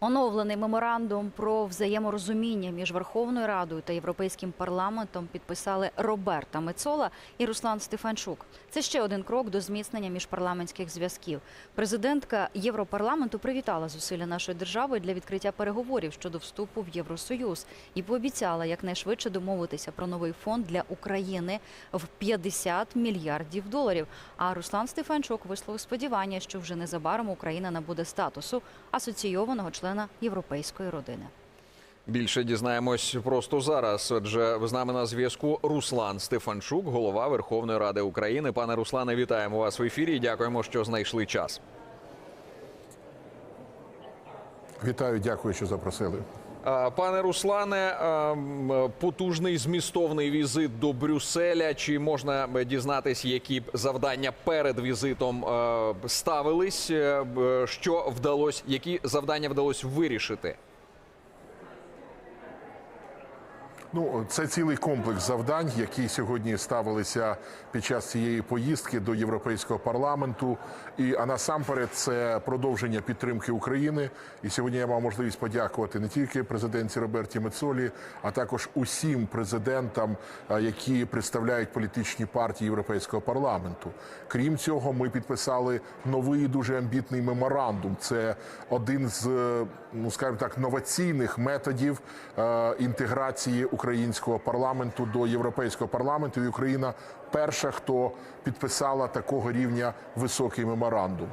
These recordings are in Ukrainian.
Оновлений меморандум про взаєморозуміння між Верховною Радою та Європейським парламентом підписали Роберта Мецола і Руслан Стефанчук. Це ще один крок до зміцнення міжпарламентських зв'язків. Президентка Європарламенту привітала зусилля нашої держави для відкриття переговорів щодо вступу в Євросоюз і пообіцяла якнайшвидше домовитися про новий фонд для України в 50 мільярдів доларів. А Руслан Стефанчук висловив сподівання, що вже незабаром Україна набуде статусу асоційованого члена європейської родини. Більше дізнаємось просто зараз. Отже, з нами на зв'язку Руслан Стефанчук, голова Верховної Ради України. Пане Руслане, вітаємо вас в ефірі. і Дякуємо, що знайшли час. Вітаю, дякую, що запросили. А, Пане Руслане, потужний змістовний візит до Брюсселя. Чи можна дізнатись, які завдання перед візитом е, ставились? Е, Що вдалося, які завдання вдалося вирішити? Ну, це цілий комплекс завдань, які сьогодні ставилися під час цієї поїздки до Європейського парламенту. І а насамперед це продовження підтримки України. І сьогодні я мав можливість подякувати не тільки президентці Роберті Мецолі, а також усім президентам, які представляють політичні партії Європейського парламенту. Крім цього, ми підписали новий дуже амбітний меморандум. Це один з е, ну скажімо так новаційних методів е, інтеграції українського парламенту до європейського парламенту. І Україна перша, хто підписала такого рівня високий меморандум.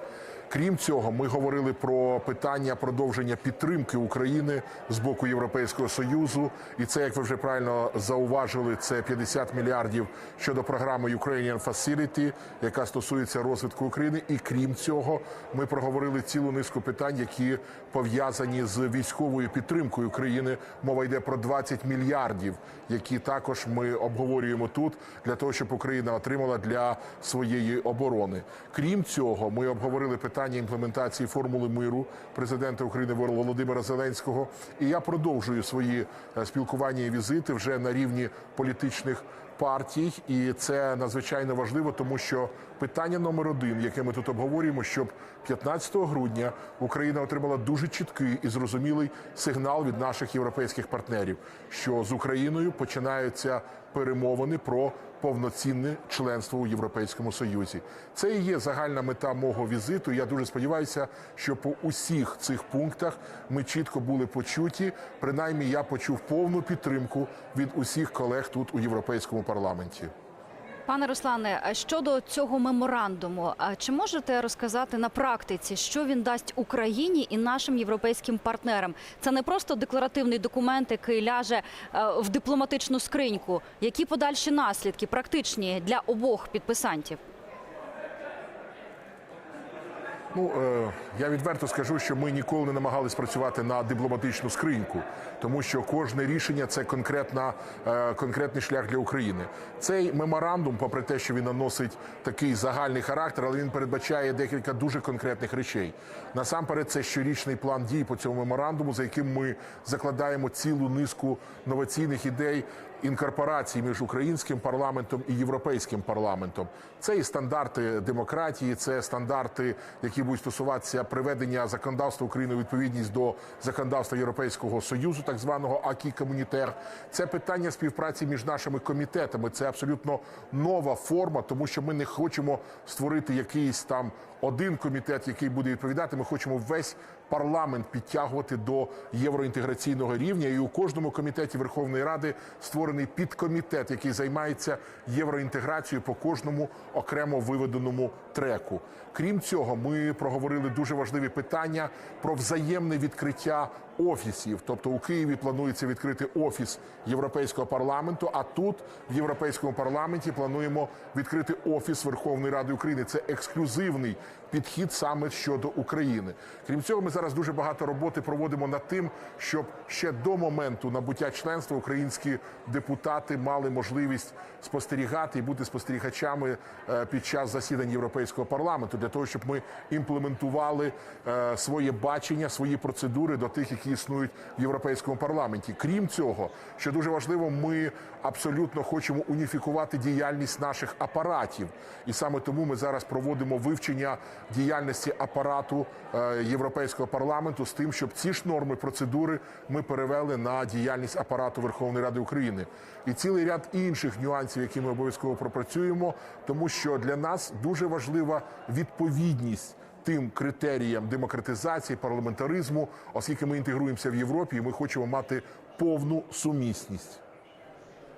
Крім цього, ми говорили про питання продовження підтримки України з боку Європейського союзу, і це, як ви вже правильно зауважили, це 50 мільярдів щодо програми Ukrainian Facility, яка стосується розвитку України. І крім цього, ми проговорили цілу низку питань, які пов'язані з військовою підтримкою України. Мова йде про 20 мільярдів, які також ми обговорюємо тут для того, щоб Україна отримала для своєї оборони. Крім цього, ми обговорили питання імплементації формули миру президента України Володимира Зеленського. І я продовжую свої е, спілкування і візити вже на рівні політичних партій, і це надзвичайно важливо, тому що питання номер один, яке ми тут обговорюємо, щоб 15 грудня Україна отримала дуже чіткий і зрозумілий сигнал від наших європейських партнерів, що з Україною починаються перемовини про повноцінне членство у Європейському Союзі. Це і є загальна мета мого візиту. Я дуже сподіваюся, що по усіх цих пунктах ми чітко були почуті. Принаймні, я почув повну підтримку від усіх колег тут у європейському парламенті. Пане Руслане, щодо цього меморандуму, чи можете розказати на практиці, що він дасть Україні і нашим європейським партнерам? Це не просто декларативний документ, який ляже е, в дипломатичну скриньку. Які подальші наслідки практичні для обох підписантів? Ну е, я відверто скажу, що ми ніколи не намагались працювати на дипломатичну скриньку, тому що кожне рішення це конкретна, е, конкретний шлях для України. Цей меморандум, попри те, що він наносить такий загальний характер, але він передбачає декілька дуже конкретних речей. Насамперед, це щорічний план дій по цьому меморандуму, за яким ми закладаємо цілу низку новаційних ідей інкорпорації між українським парламентом і європейським парламентом. Це і стандарти демократії, це стандарти, які будуть стосуватися приведення законодавства України у відповідність до законодавства Європейського союзу, так званого акі комунітер. Це питання співпраці між нашими комітетами. Це абсолютно нова форма, тому що ми не хочемо створити якийсь там один комітет, який буде відповідати. Ми хочемо весь парламент підтягувати до євроінтеграційного рівня. І у кожному комітеті Верховної Ради створений підкомітет, який займається євроінтеграцією по кожному окремо виведеному треку. Крім цього, ми проговорили дуже важливі питання про взаємне відкриття офісів. Тобто у Києві планується відкрити офіс Європейського парламенту. А тут в Європейському парламенті плануємо відкрити офіс Верховної Ради України. Це ексклюзивний підхід саме щодо України. Крім цього, ми зараз дуже багато роботи проводимо над тим, щоб ще до моменту набуття членства українські депутати мали можливість спостерігати і бути спостерігачами е, під час засідань Європейського парламенту для того, щоб ми імплементували е, своє бачення, свої процедури до тих, які існують в європейському парламенті. Крім цього, що дуже важливо, ми абсолютно хочемо уніфікувати діяльність наших апаратів, і саме тому ми зараз проводимо вивчення діяльності апарату е, Європейського парламенту з тим, щоб ці ж норми процедури ми перевели на діяльність апарату Верховної Ради України. І цілий ряд інших нюансів, які ми обов'язково пропрацюємо, тому що для нас дуже важлива відповідність тим критеріям демократизації, парламентаризму, оскільки ми інтегруємося в Європі, і ми хочемо мати повну сумісність.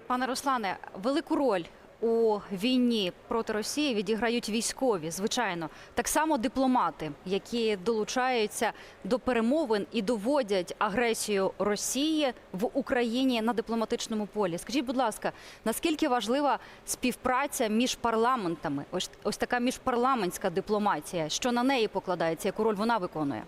Пане Руслане, велику роль у війні проти Росії відіграють військові, звичайно, так само дипломати, які долучаються до перемовин і доводять агресію Росії в Україні на дипломатичному полі. Скажіть, будь ласка, наскільки важлива співпраця між парламентами? Ось ось така міжпарламентська дипломатія, що на неї покладається, яку роль вона виконує?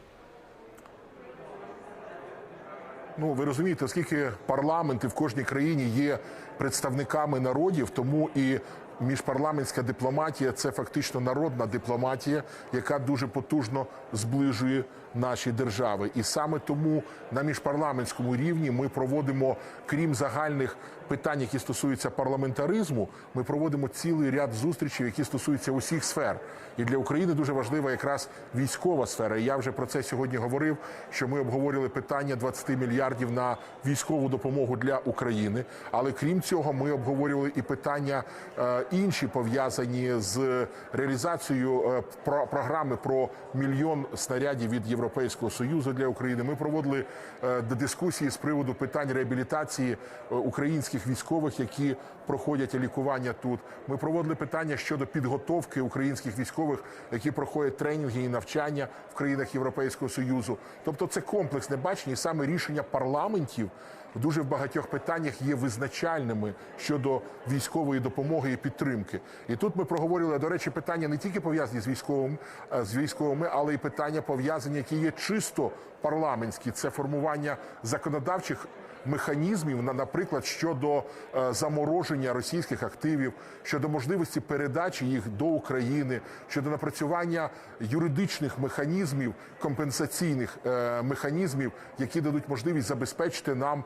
Ну, ви розумієте, оскільки парламенти в кожній країні є представниками народів, тому і міжпарламентська дипломатія це фактично народна дипломатія, яка дуже потужно зближує наші держави. І саме тому на міжпарламентському рівні ми проводимо, крім загальних питань, які стосуються парламентаризму, ми проводимо цілий ряд зустрічей, які стосуються усіх сфер. І для України дуже важлива якраз військова сфера. І я вже про це сьогодні говорив. Що ми обговорювали питання 20 мільярдів на військову допомогу для України. Але крім цього, ми обговорювали і питання е, інші пов'язані з реалізацією е, про програми про мільйон снарядів від Європейського союзу для України. Ми проводили е, дискусії з приводу питань реабілітації е, українських військових, які проходять лікування тут. Ми проводили питання щодо підготовки українських військових, які проходять тренінги і навчання в країнах Європейського союзу. Тобто, це комплексне бачення, і саме рішення парламентів дуже в багатьох питаннях є визначальними щодо військової допомоги і підтримки. І тут ми проговорили, до речі, питання не тільки пов'язані з військовим е, з військовими, але й питання пов'язані, які є чисто парламентські. Це формування законодавчих механізмів, на- наприклад, щодо е, замороження російських активів, щодо можливості передачі їх до України, щодо напрацювання юридичних механізмів, компенсаційних е, механізмів, які дадуть можливість забезпечити нам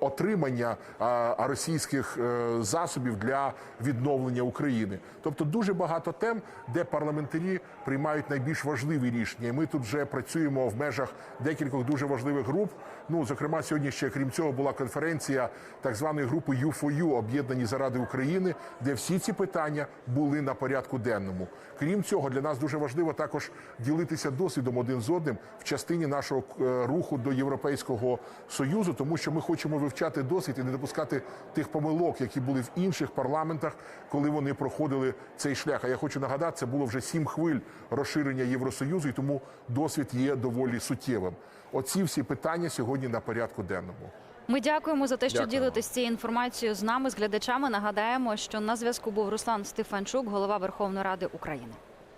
отримання е, російських е, засобів для відновлення України. Тобто дуже багато тем, де парламентарі приймають найбільш важливі рішення. Ми тут вже працюємо в межах декількох дуже важливих груп. Ну, зокрема, сьогодні ще крім цього була конференція так званої групи U4U, об'єднані заради України, де всі ці питання були на порядку денному. Крім цього, для нас дуже важливо також ділитися досвідом один з одним в частині нашого е, руху до Європейського союзу, тому що ми хочемо вивчати досвід і не допускати тих помилок, які були в інших парламентах, коли вони проходили цей шлях. А я хочу нагадати, це було вже сім хвиль розширення Євросоюзу, і тому досвід є доволі суттєвим. Оці всі питання сьогодні на порядку денному. Ми дякуємо за те, що Дякуємо. ділитесь цією інформацією з нами, з глядачами. Нагадаємо, що на зв'язку був Руслан Стефанчук, голова Верховної Ради України.